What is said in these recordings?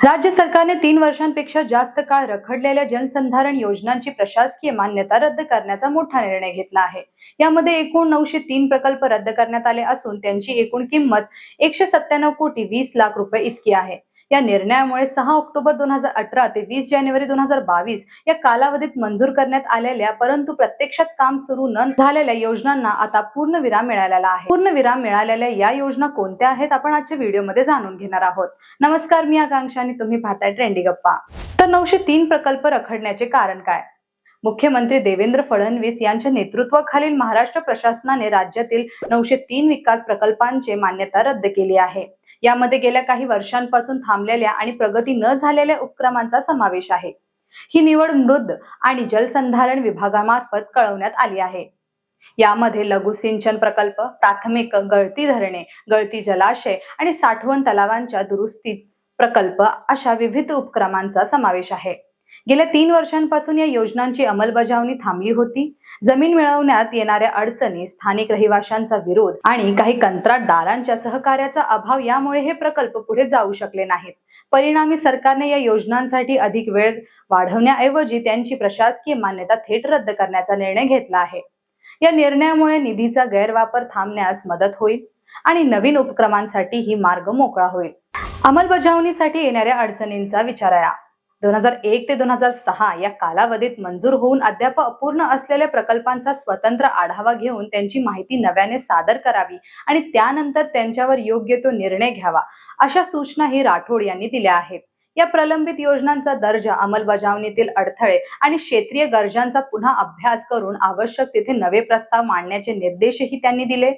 राज्य सरकारने तीन वर्षांपेक्षा जास्त काळ रखडलेल्या जलसंधारण योजनांची प्रशासकीय मान्यता रद्द करण्याचा मोठा निर्णय घेतला आहे. यामध्ये एकूण नऊशे तीन प्रकल्प रद्द करण्यात आले असून त्यांची एकूण किंमत एकशे सत्त्याण्णव कोटी वीस लाख रुपये इतकी आहे. या निर्णयामुळे सहा ऑक्टोबर दोन हजार अठरा ते वीस जानेवारी दोन हजार बावीस या कालावधीत मंजूर करण्यात आलेल्या परंतु प्रत्यक्षात काम सुरू न झालेल्या योजनांना आता पूर्ण विराम मिळालेला आहे. पूर्ण विराम मिळालेल्या या योजना कोणत्या आहेत आपण आजच्या व्हिडिओमध्ये जाणून घेणार आहोत. नमस्कार मी आकांक्षा आणि तुम्ही पाहताय ट्रेंडी गप्पा. तर नऊशे तीन प्रकल्प रखडण्याचे कारण काय? मुख्यमंत्री देवेंद्र फडणवीस यांच्या नेतृत्वाखालील महाराष्ट्र प्रशासनाने राज्यातील नऊशे तीन विकास प्रकल्पांचे मान्यता रद्द केली आहे. यामध्ये गेल्या काही वर्षांपासून थांबलेल्या आणि प्रगती न झालेल्या उपक्रमांचा समावेश आहे. ही निवड मृद आणि जलसंधारण विभागामार्फत कळवण्यात आली आहे. यामध्ये लघु सिंचन प्रकल्प प्राथमिक गळती धरणे गळती जलाशय आणि साठवण तलावांच्या दुरुस्ती प्रकल्प अशा विविध उपक्रमांचा समावेश आहे. गेल्या तीन वर्षांपासून या योजनांची अंमलबजावणी थांबली होती. जमीन मिळवण्यात येणाऱ्या अडचणी स्थानिक रहिवाशांचा विरोध आणि काही कंत्राटदारांच्या सहकार्याचा अभाव यामुळे हे प्रकल्प पुढे जाऊ शकले नाहीत. परिणामी सरकारने या योजनांसाठी अधिक वेळ वाढवण्याऐवजी त्यांची प्रशासकीय मान्यता थेट रद्द करण्याचा निर्णय घेतला आहे. या निर्णयामुळे निधीचा गैरवापर थांबण्यास मदत होईल आणि नवीन उपक्रमांसाठी ही मार्ग मोकळा होईल. अंमलबजावणीसाठी येणाऱ्या अडचणींचा विचाराया दोन हजार एक ते दोन हजार सहा या कालावधीत मंजूर होऊन अद्याप अपूर्ण असलेल्या प्रकल्पांचा स्वतंत्र आढावा घेऊन त्यांची माहिती नव्याने सादर करावी आणि त्यानंतर त्यांच्यावर योग्य तो निर्णय घ्यावा अशा सूचनाही राठोड यांनी दिल्या आहेत. या प्रलंबित योजनांचा दर्जा अंमलबजावणीतील अडथळे आणि क्षेत्रीय गरजांचा पुन्हा अभ्यास करून आवश्यक तिथे नवे प्रस्ताव मांडण्याचे निर्देशही त्यांनी दिले.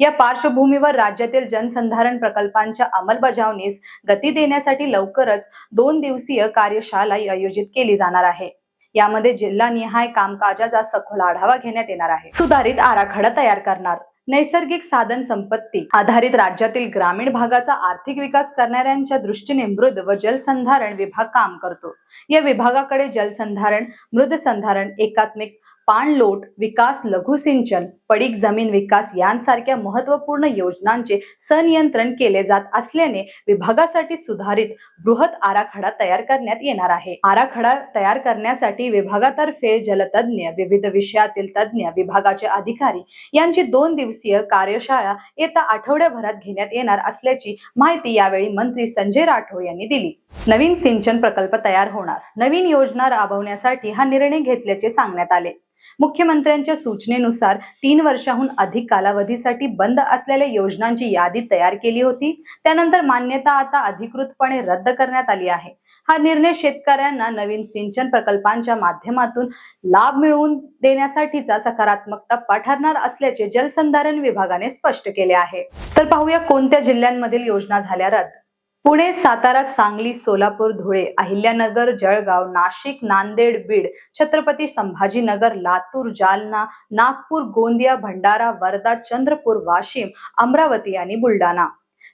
या पार्श्वभूमीवर राज्यातील जनसंधारण प्रकल्पांच्या अंमलबजावणीस गती देण्यासाठी लवकरच दोन दिवसीय कार्यशाळा आयोजित केली जाणार आहे. यामध्ये जिल्हानिहाय कामकाजाचा सखोल आढावा घेण्यात येणार आहे. सुधारित आराखडा तयार करणार. नैसर्गिक साधन संपत्ती आधारित राज्यातील ग्रामीण भागाचा आर्थिक विकास करणाऱ्यांच्या दृष्टीने मृद व जलसंधारण विभाग काम करतो. या विभागाकडे जलसंधारण मृद संधारण एकात्मिक पाणलोट विकास लघुसिंचन पडीक जमीन विकास यांसारख्या महत्त्वपूर्ण योजनांचे संनियंत्रण केले जात असल्याने विभागासाठी सुधारित बृहत आराखडा तयार करण्यात येणार आहे. आराखडा तयार करण्यासाठी विभागातर्फे जलतज्ञ विविध विषयातील तज्ञ विभागाचे अधिकारी यांची दोन दिवसीय कार्यशाळा येत्या आठवड्याभरात घेण्यात येणार असल्याची माहिती यावेळी मंत्री संजय राठोड यांनी दिली. नवीन सिंचन प्रकल्प तयार होणार. नवीन योजना राबवण्यासाठी हा निर्णय घेतल्याचे सांगण्यात आले. मुख्यमंत्र्यांच्या सूचनेनुसार तीन वर्षाहून अधिक कालावधीसाठी बंद असलेल्या योजनांची यादी तयार केली होती. त्यानंतर मान्यता आता अधिकृतपणे रद्द करण्यात आली आहे. हा निर्णय शेतकऱ्यांना नवीन सिंचन प्रकल्पांच्या माध्यमातून लाभ मिळवून देण्यासाठीचा सकारात्मक टप्पा ठरणार असल्याचे जलसंधारण विभागाने स्पष्ट केले आहे. तर पाहूया कोणत्या जिल्ह्यांमधील योजना झाल्या रद्द? पुणे सातारा सांगली सोलापूर धुळे अहिल्यानगर जळगाव नाशिक नांदेड बीड छत्रपती संभाजीनगर लातूर जालना नागपूर गोंदिया भंडारा वर्धा चंद्रपूर वाशिम अमरावती आणि बुलढाणा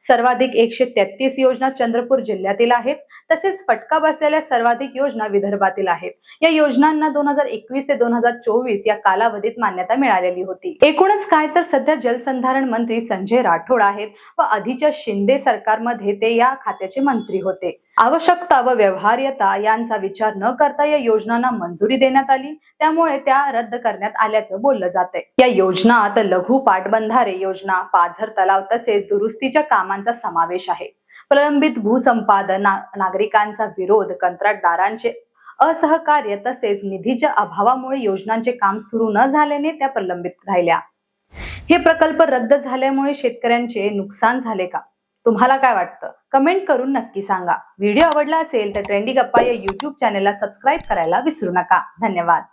सर्वाधिक एकशे तेहतीस योजना चंद्रपूर जिल्ह्यातील आहेत. तसेच फटका बसलेल्या सर्वाधिक योजना विदर्भातील आहेत. या योजनांना दोन हजार एकवीस ते दोन हजार चोवीस या कालावधीत मान्यता मिळालेली होती. एकूणच काय तर सध्या जलसंधारण मंत्री संजय राठोड आहेत व आधीच्या शिंदे सरकारमध्ये ते या खात्याचे मंत्री होते. आवश्यकता व व्यवहार्यता यांचा विचार न करता या योजनांना मंजुरी देण्यात आली. त्यामुळे त्या रद्द करण्यात आल्याचं बोललं जाते या योजनात लघु पाटबंधारे योजना पाझर तलाव तसेच दुरुस्तीच्या कामांचा समावेश आहे. प्रलंबित भूसंपादन ना- नागरिकांचा विरोध कंत्राटदारांचे असहकार्य तसेच निधीच्या अभावामुळे योजनांचे काम सुरू न झाल्याने त्या प्रलंबित राहिल्या. हे प्रकल्प रद्द झाल्यामुळे शेतकऱ्यांचे नुकसान झाले का? तुम्हाला काय वाटतं? कमेंट करून नक्की सांगा. व्हिडिओ आवडला असेल तर ट्रेंडी गप्पा या युट्यूब चॅनेलला सबस्क्राईब करायला विसरू नका. धन्यवाद.